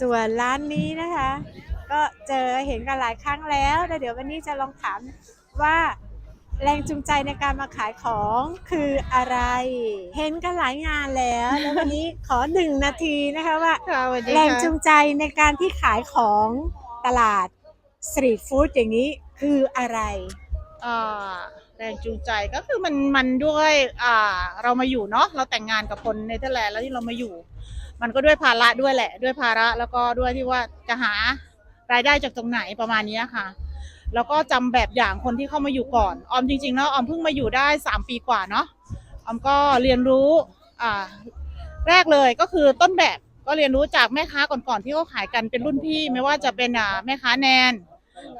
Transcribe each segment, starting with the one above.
ส่วนร้านนี้นะคะ ก็เจอเห็นกันหลายครั้งแล้วแต่เดี๋ยววันนี้จะลองถามว่าแรงจูงใจในการมาขายของคืออะไร เห็นกันหลายงานแล้วแล้ววันนี้ขอหนึ่งนาทีนะคะว่า ค่ะสวัสดีแรงค่ะจูงใจในการที่ขายของตลาดสตรีทฟู้ดอย่างนี้คืออะไรอ่าแรงจูงใจก็คือมันมันด้วยอ่าเรามาอยู่เนาะเราแต่งงานกับคนเนเธอร์แลนด์แล้วที่เรามาอยู่ มันก็ด้วยภาระด้วยแหละ ด้วยภาระแล้วก็ด้วยที่ว่าจะหารายได้จากตรงไหนประมาณนี้ค่ะ แล้วก็จำแบบอย่างคนที่เข้ามาอยู่ก่อน ออมจริงๆแล้วออมเพิ่งมาอยู่ได้สามปีกว่าเนาะออมก็เรียนรู้อ่าแรกเลยก็คือต้นแบบก็เรียนรู้จากแม่ค้าก่อนๆที่เขาขายกันเป็นรุ่นพี่ ไม่ว่าจะเป็นอ่าแม่ค้าแนน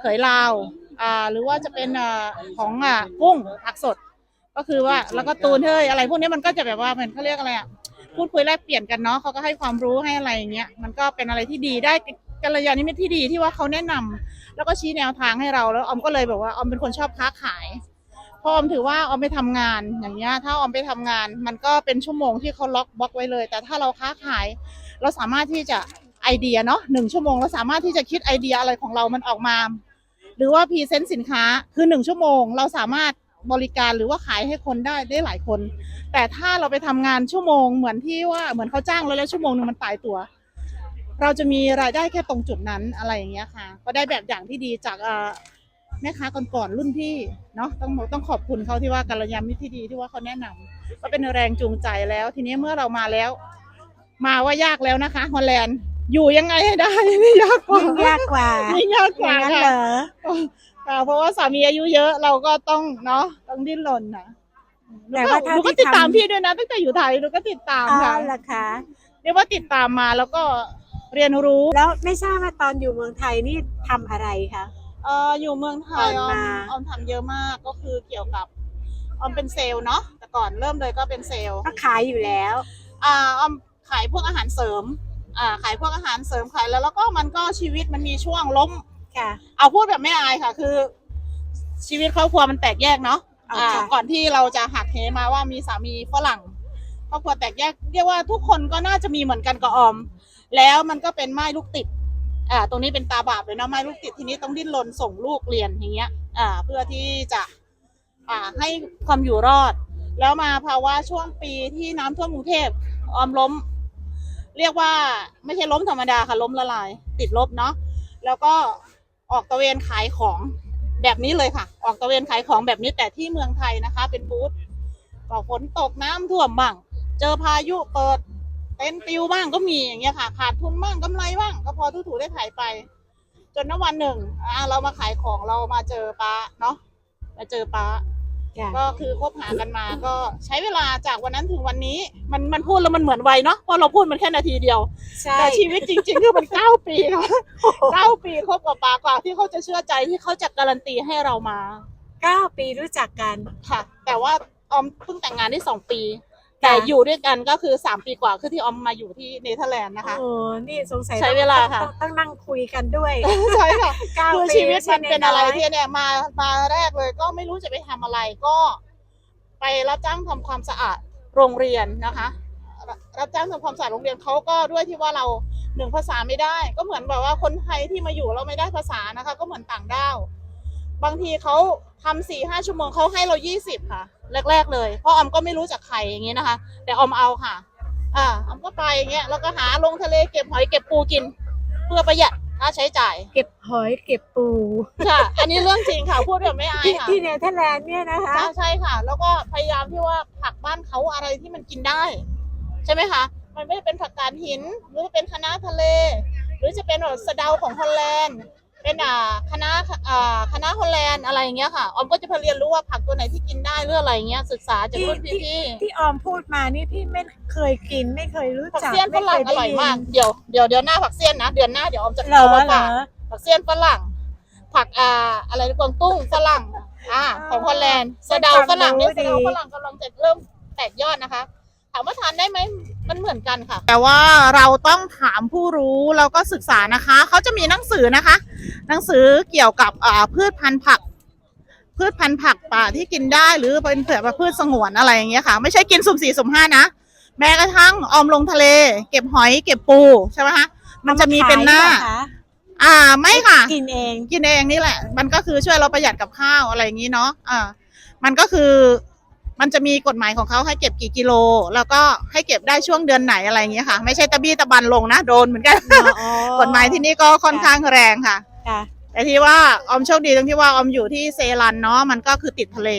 เขยลาวอ่าหรือว่าจะเป็นอ่าของอ่ากุ้งผักสด ก็คือว่าแล้วก็ตูนเฮ้ยอะไรพวกนี้มันก็จะแบบว่ามันเขาเรียกอะไรอะ พูดคุยแลกเปลี่ยนกันเนาะเขาก็ให้ความรู้ให้อะไรอย่างเงี้ยมันก็เป็นอะไรที่ดีได้กัลยาณมิตรที่ดีที่ว่าเขาแนะนำแล้วก็ชี้แนวทางให้เราแล้วออมก็เลยแบบว่าออมเป็นคนชอบค้าขายเพราะออมถือว่าออมไปทำงานอย่างเงี้ยถ้าออมไปทำงาน มันก็เป็นชั่วโมงที่เขาล็อกบล็อกไว้เลย แต่ถ้าเราค้าขาย เราสามารถที่จะไอเดียเนาะหนึ่งชั่วโมงเราสามารถที่จะคิดไอเดียอะไรของเรามันออกมา หรือว่าพรีเซนต์สินค้าคือหนึ่งชั่วโมง เราสามารถ บริการหรือว่าขายให้คนได้ได้หลายคน แต่ถ้าเราไปทำงานชั่วโมง เหมือนที่ว่าเหมือนเขาจ้างเราแล้วชั่วโมงหนึงมันตายตัว เราจะมีรายได้แค่ตรงจุดนั้นอะไรอย่างเงี้ยค่ะ ก็ได้แบบอย่างที่ดีจากเอ่อแม่ค้าก่อนๆรุ่นพี่เนาะต้องต้องขอบคุณเขาที่ว่ากัลยาณมิตรที่ดีที่ว่าเขาแนะนำก็เป็นแรงจูงใจแล้ว ทีนี้เมื่อเรามาแล้ว มาว่ายากแล้วนะคะฮอลแลนด์อยู่ยังไงให้ได้นี่ยากกว่ายิ่งยากกว่ายิ่งยากกอย่าว่างนั้นค่ะเหรอ ค่ะเพราะว่าสามีอายุเยอะเราก็ต้องเนาะต้องดิ้นรนนะแต่ว่าหเท่านูก็ที่ติดตามทำ พี่ด้วยนะตั้งแต่อยู่ไทยหนูก็ติดตามอ๋อค่ะเหรอคะ เรียกว่าติดตามมาแล้วก็เรียนรู้แล้วไม่ทราบว่าตอนอยู่เมืองไทยนี่ทำอะไรคะ เอ่ออยู่เมืองไทยก่ออนอมมา ออมทำเยอะมากก็คือเกี่ยวกับออมเป็นเซลล์เนาะแต่ก่อนเริ่มเลยก็เป็นเซลล์ ก็ขายอยู่แล้ว อ่าออมขายพวกอาหารเสริม อ่า ขายพวกอาหารเสริมขายแล้วแล้วก็มันก็ชีวิตมันมีช่วงล้ม ค่ะ เอาพูดแบบไม่อายค่ะ คือ ชีวิตครอบครัวมันแตกแยกเนาะเอาอ่าค่ะก่อนที่เราจะหักเหมาว่ามีสามีฝรั่งครอบครัวแตกแยกเรียกว่าทุกคนก็น่าจะมีเหมือนกันกับออม แล้วมันก็เป็นไม้ลูกติด อ่า ตรงนี้เป็นตาบาปเลยนะไม้ลูกติดทีนี้ต้องดิ้นรนส่งลูกเรียนอย่างเงี้ย อ่า เพื่อที่จะ อ่า ให้ความอยู่รอด แล้วมาภาวะช่วงปีที่น้ำท่วมกรุงเทพออมล้ม เรียกว่าไม่ใช่ล้มธรรมดาค่ะล้มละลาย ติดลบเนาะแล้วก็ ออกตะเวนขายของแบบนี้เลยค่ะ ออกตะเวนขายของแบบนี้แต่ที่เมืองไทยนะคะ เป็นบูธก็ฝนตกน้ำท่วมบ้าง เจอพายุเปิดเต็นต์ติวบ้างก็มีอย่างเงี้ยค่ะ ขาดทุนบ้างกำไรบ้าง ก็พอทุถูได้ขายไป จนนวันหนึ่งอ่าเรามาขายของเรามาเจอป้าเนาะมาเจอป้า ค่ะก็คือคบหากันมาก็ใช้เวลาจากวันนั้นถึงวันนี้ มันมันพูดแล้วมันเหมือนไวเนาะเพราะเราพูดมันแค่นาทีเดียว ใช่แต่ชีวิตจริง ๆ คือมันเก้าปีค่ะเก้าปีคบกับปากว่าที่เขาจะเชื่อใจที่เขาจะการันตีให้เรามาเก้าปีรู้จักกัน ค่ะ แต่ว่าออมเพิ่งแต่งงานได้สองปี แต่อยู่ด้วยกันก็คือสามปีกว่าคือที่ออมมาอยู่ที่เนเธอร์แลนด์นะคะ โอ้นี่สงสัยใช้เวลาค่ะ ต้องต้องนั่งคุยกันด้วย ใช่ค่ะเก้าคือปีชีวิตมันใช่เป็นอะไรยที่เนี่ยมามาแรกเลย ก็ไม่รู้จะไปทำอะไรก็ ไปรับจ้างทำความสะอาดโรงเรียนนะคะ รับจ้างทำความสะอาดโรงเรียนเขาก็ด้วยที่ว่าเราหนึ่งภาษาไม่ได้ ก็เหมือนแบบว่าคนไทยที่มาอยู่เราไม่ได้ภาษานะคะ ก็เหมือนต่างด้าว บางทีเขาทำสี่ห้าชั่วโมงเขาให้เรายี่สิบค่ะ แรก ๆ เลย เพราะออมก็ไม่รู้จักใครอย่างนี้นะคะ แต่ออมเอาค่ะ อ่าออมก็ไปอย่างเงี้ยแล้วก็หาลงทะเลเก็บหอยเก็บปูกิน เพื่อประหยัดค่าใช้จ่าย เก็บหอยเก็บปูค่ะ อันนี้เรื่องจริงค่ะพูดแบบไม่อายที่ค่ะที่เนเธอร์แลนด์เนี่ยนะคะ ใช่ใช่ค่ะ แล้วก็พยายามที่ว่าผักบ้านเขาอะไรที่มันกินได้ ใช่ไหมคะมันไม่ได้เป็นผักกาดหินหรือเป็นคะน้าทะเล หรือจะเป็นแบบสะเดาของฮอลแลนด์ เป็นอ่าคะน้าอ่าคะน้าฮอลแลนด์อะไรอย่างเงี้ยค่ะออมก็จะพยายามเรียนรู้ว่าผักตัวไหนที่กินได้หรืออะไรอย่างเงี้ยศึกษาจากรุ่นที่พี่ๆที่ออมพูดมานี่พี่ไม่เคยกินไม่เคยรู้ผักจักเสี้ยนฝรั่งอไเคร่อยได้นมากเดี๋ยวเดี๋ยวเดี๋ยวหน้าผักเสี้ยนนะเดือนหน้าเดี๋ยวออมจะเหรเอาอมาเหรฝาอกผักเสี้ยนฝรั่ง ผักอ่าอะไรนะกวางตุ้งฝรั่ง อ่า ของฮอลแลนด์สะเดาฝรั่งเนี่ยสะเดาฝรั่งกำลังจะเริ่มแตกยอดนะคะถามว่าทานได้ไหมมันเหมือนกันค่ะ แต่ว่าเราต้องถามผู้รู้แล้วก็ศึกษานะคะ เขาจะมีหนังสือนะคะ หนังสือเกี่ยวกับอ่าพืชพันธุ์ผัก พืชพันธุ์ผักป่าที่กินได้หรือเป็นเผื่อพืชสงวนอะไรอย่างเงี้ยค่ะ ไม่ใช่กินสุ่มสี่สุ่มห้านะ แม้กระทั่งออมลงทะเล เก็บหอยเก็บปูใช่ไหมคะมันจะมีเป็นหน้าอมขยรอคะอ่าไม่ค่ะ กินเอง กินเองนี่แหละ มันก็คือช่วยเราประหยัดกับข้าวอะไรอย่างนี้เนาะอ่ามันก็คือ มันจะมีกฎหมายของเขาให้เก็บกี่กิโล แล้วก็ให้เก็บได้ช่วงเดือนไหนอะไรอย่างเงี้ยค่ะ ไม่ใช่ตะบี้ตะบันลงนะโดนเหมือนกันอ๋อกฎหมายที่นี่ก็ค่อนข้างแรงค่ะค่ะแต่ที่ว่าออมโชคดีตรงที่ว่าออมอยู่ที่เซรันเนาะมันก็คือติดทะเล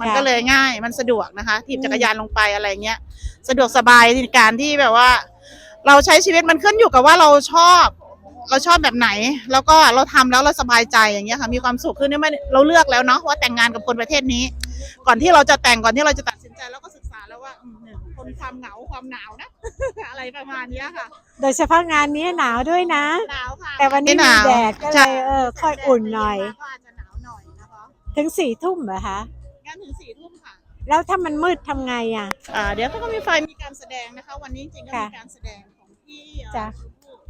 มันก็เลยง่ายมันสะดวกนะคะถีบจักรยานลงไปอะไรเงี้ย สะดวกสบายในการที่แบบว่า เราใช้ชีวิตมันขึ้นอยู่กับว่าเราชอบเราชอบแบบไหน แล้วก็เราทำแล้วเราสบายใจอย่างเงี้ยค่ะมีความสุขขึ้นนี่ไม่เราเลือกแล้วเนาะว่าแต่งงานกับคนประเทศนี้ ก่อนที่เราจะแต่งก่อนที่เราจะตัดสินใจเราก็ศึกษาแล้วว่าอืมเนี่ยคนความเหงาความหนาวนะ อะไรประมาณเนี้ยค่ะโดยเฉพาะงานนี้หนาวด้วยนะ หนาวค่ะแต่วันนี้หมีนาวแดดก็เลใช่ยเออค่อยอุ่นหน่อย ก็อาจจะหนาวหน่อยนะคะถึงสี่ทุ่มเหรอคะงานถึงสี่ทุ่มค่ะ แล้วถ้ามันมืดทำไงอะ อ่าเดี๋ยวเขาก็มีไฟมีการแสดงนะคะ วันนี้จริงๆก็ค่ะมีการแสดงของพี่จ้ะ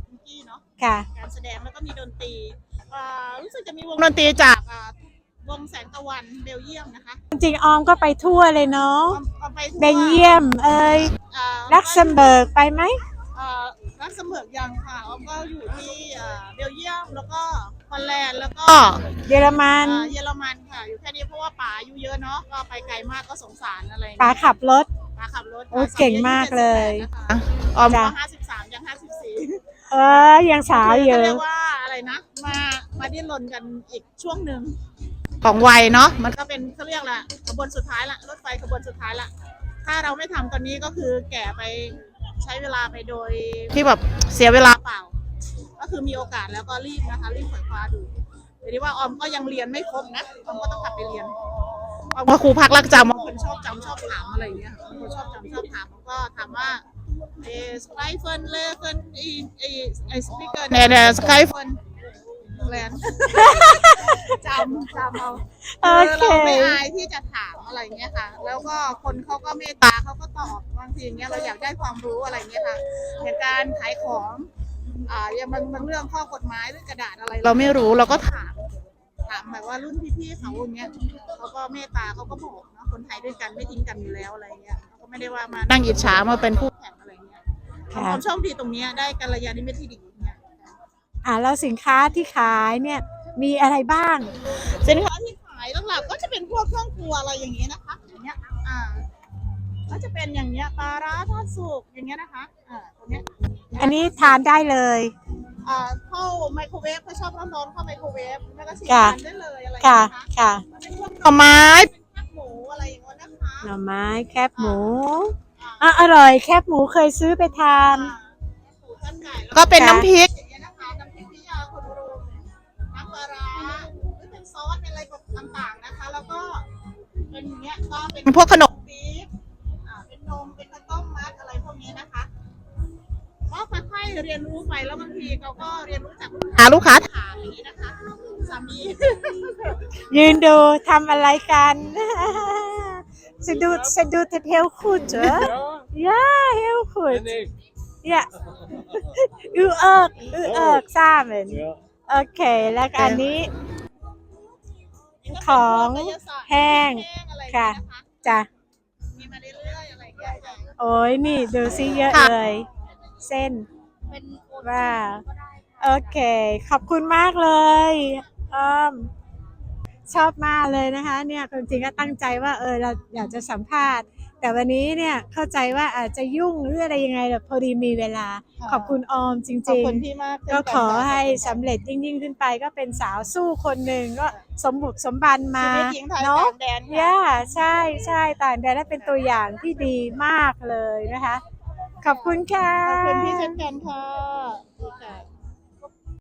คุณกี้เนาะค่ะ การแสดงแล้วก็มีดนตรีอ่ารู้สึกจะมีวงดนตรีจากอ่าวงแสง ตะวันเบลเยียมนะคะจริงๆออมก็ไปทั่วเลยเนาะเอาเอาไปทั่วเบลเยียมเอ้ยอ่าลักเซมเบิร์กไปไหมอ่าลักเซมเบิร์กยังค่ะออมก็อยู่ที่อ่าเบลเยียมแล้วก็ฮอลแลนด์แล้วก็เยอรมันอ่าเยอรมันค่ะ อยู่แค่นี้เพราะว่าป๋าอายุเยอะเนาะก็ไปไกลมากก็สงสารอะไรอย่งป๋าเงี้ยขับรถป๋าขับรถโอ้ยเก่งมากเลยนะคะออมจ้ะ ก็ห้าสิบสามยังห้าสิบสี่เออยังสาวอยู่เรียกว่าอะไรนะ มา มาดิ้นรนกันอีกช่วงหนึ่ง ของวัยเนาะมันก็เป็นเขาเรียกละขบวนสุดท้ายละรถไฟขบวนสุดท้ายละ ถ้าเราไม่ทำตอนนี้ก็คือแก่ไปใช้เวลาไปโดยที่แบบเสียเวลาเปล่า ก็คือมีโอกาสแล้วก็รีบนะคะรีบขวายคว้าดูแต่ที่ว่าออมก็ยังเรียนไม่ครบนะออมก็ต้องกลับไปเรียนออมก็ครูพักรักจำบางคนชอบจำชอบถามอะไรอย่างเงี้ยบางคนชอบจำชอบถามผมก็ถามว่าเอสไคเฟินเลเฟินไอไอไอสปีกเกอร์เนี่ยเนี่ยสไคเฟิน แลนจำจำเอาโอเคเราไม่อายที่จะถามอะไรเงี้ยค่ะ แล้วก็คนเขาก็เมตตาเขาก็ตอบบางทีเงี้ยเราอยากได้ความรู้อะไรเงี้ยค่ะอย่างการขายของอ่าอย่างบางบางเรื่องข้อกฎหมายหรือกระดาษอะไร เราไม่รู้เราก็ถาม ถามแบบว่ารุ่นพี่ๆเขาอย่างเงี้ยเขาก็เมตตาเขาก็บอกเนาะคนไทยด้วยกันไม่ทิ้งกันอยู่แล้วอะไรเงี้ยเขาก็ไม่ได้ว่ามานั่งอิจฉามาเป็นคู่แข่งอะไรเงี้ยค่ะความโชคดีตรงเนี้ยได้กัลยาณมิตรที่ดีเนี่ย อ่าแล้วสินค้าที่ขายเนี่ยมีอะไรบ้าง สินค้าที่ขายหลักๆก็จะเป็นพวกเครื่องครัวอะไรอย่างเงี้ยนะคะอย่างเงี้ยอ่าก็จะเป็นอย่างเงี้ยปลาร้าทอดสุกอย่างเงี้ยนะคะอ่าตรงเนี้ยอันนี้ทานได้เลย อ่าเข้าไมโครเวฟถ้าชอบร้อนๆเข้าไมโครเวฟแล้วก็ชิมค่ะทานได้เลยอะไรอย่างค่ะเงี้ยนะคะค่ะมันเป็นพวกหน่อไม้เป็นแคบหมูอะไรอย่างเงี้ยนะคะหน่อไม้แคบหมูอะอร่อยแคบหมูเคยซื้อไปทานหมูท่านไก่แล้วก็เป็นค่ะน้ำพริก ก็เป็นพวกขนมปี๊บอ่าเป็นนม เป็นข้าวต้มมัดอะไรพวกนี้นะคะก็ค่อยๆเรียนรู้ไปแล้วบางทีเขาก็เรียนรู้จากลูกค้าลูกค้าถามอย่างนี้นะคะสามี ยืนดูทำอะไรกันจะดูจะดูแต่เทลคูดเหรอย่าเฮลคูด Nee, ย่าอือเอิกอือเอิกทราบเหมือน ja. โอเค แล้วก็อันนี้ ของแห้งอะไรอย่าง ค่ะเงี้ยนะคะจ้ะมีมาเรื่อยๆอะไรอย่างเงี้ยค่ะโอ้ยนี่ดูซิเยอะค่ะเลย เส้นเป็นโอนว้าวก็ได้โอเค ขอบคุณมากเลยอ้อมชอบมากเลยนะคะ เนี่ยความจริงก็ตั้งใจว่าเออเราอยากจะสัมภาษณ์ แต่วันนี้เนี่ยเข้าใจว่าอาจจะยุ่งหรืออะไรยังไงแต่พอดีมีเวลาขอบคุณออมจขอบริงคุณพี่มากๆก็ขอให้สำเร็จยิ่งยิ่งๆขึ้นไปก็เป็นสาวสู้คนหนึ่งก็สมบุกสมบันมาชีวิตหญิงไทยเนาะต่างแดนค่ะย่าใช่ใช่ต่างแดนและเป็นตัวอย่างที่ดีมากเลยนะคะ ขอบคุณค่ะ ขอบคุณพี่เช่นกันค่ะ